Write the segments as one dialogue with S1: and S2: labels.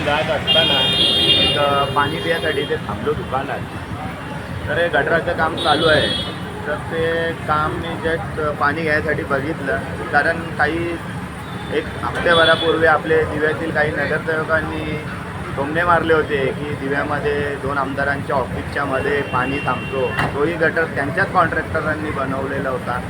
S1: इथून जात असताना एक पाणी पिण्यासाठी ते थांबलो दुकानात. तर हे गटराचं काम चालू आहे. तर ते काम मी जस्ट पाणी घ्यायसाठी बघितलं. कारण काही एक हप्त्याभरापूर्वी आपले दिव्यातील काही नगरसेवकांनी टोमणे मारले होते की दिव्यामध्ये दोन आमदारांच्या ऑफिसच्या मध्ये पाणी थांबतो. तोही गटर त्यांच्याच कॉन्ट्रॅक्टरांनी बनवलेला होता.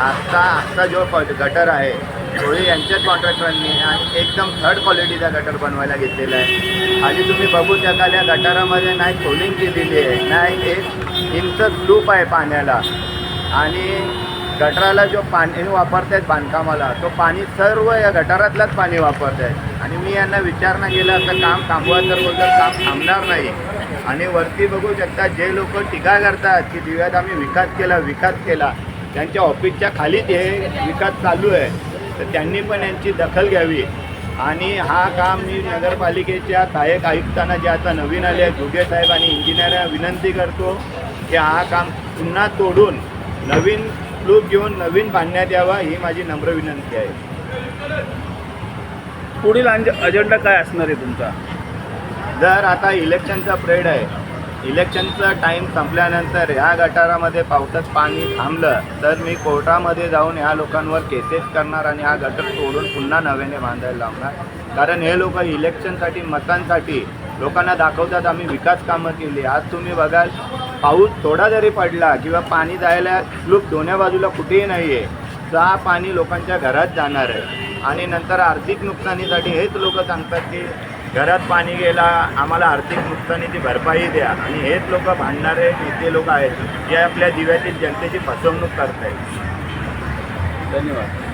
S1: आत्ता आत्ता जो गटर आहे तोही यांच्याच कॉन्ट्रॅक्टरांनी आणि एकदम थर्ड क्वालिटीचा गटर बनवायला घेतलेला आहे. आणि तुम्ही बघू शकाल या गटारामध्ये नाही सोलिंग केलेली आहे नाही एक इंच लूप आहे पाण्याला. आणि गटाराला जो पाणी वापरत आहेत बांधकामाला तो पाणी सर्व या गटारातलंच पाणी वापरत आहेत आणि मी यांना विचारणा केला असं काम थांबवा तर बोलतात काम थांबणार नाही. आणि वरती बघू शकता जे लोक टीका करतात की दिव्यात आम्ही विकास केला विकास केला त्यांच्या ऑफिसच्या खालीच हे विकास चालू आहे. तर त्यांनी पण यांची दखल घ्यावी. आणि हा काम मी नगरपालिकेच्या सहाय्यक आयुक्तांना जे आता नवीन आले आहेत घुगे साहेब आणि इंजिनियरला विनंती करतो की हा काम पुन्हा तोडून नवीन लूप घेऊन नवीन बांधण्यात यावा ही माझी नम्र विनंती आहे.
S2: पुढील अंज- अजेंडा काय असणार आहे तुमचा?
S1: जर आता इलेक्शनचा प्रेड आहे. इलेक्शनचा टाईम संपल्यानंतर ह्या गटारामध्ये पावसात पाणी थांबलं. तर मी कोर्टामध्ये जाऊन ह्या लोकांवर केसेस करणार आणि हा गटर तोडून पुन्हा नव्याने बांधायला लावणार. कारण हे लोक इलेक्शनसाठी मतांसाठी लोकांना दाखवतात आम्ही विकास कामं केली. आज तुम्ही बघाल पाऊस थोडा जरी पडला किंवा पाणी जायला स्लूप दोन्ही बाजूला कुठेही नाही आहे तर हा पाणी लोकांच्या घरात जाणार आहे. आणि नंतर आर्थिक नुकसानीसाठी हेच लोक सांगतात की घरात पाणी गेला आम्हाला आर्थिक नुकसानीची भरपाई द्या आणि हेच लोक भांडणारे नेते लोक आहेत जे आपल्या दिव्यातील जनतेची फसवणूक करत आहेत
S2: धन्यवाद.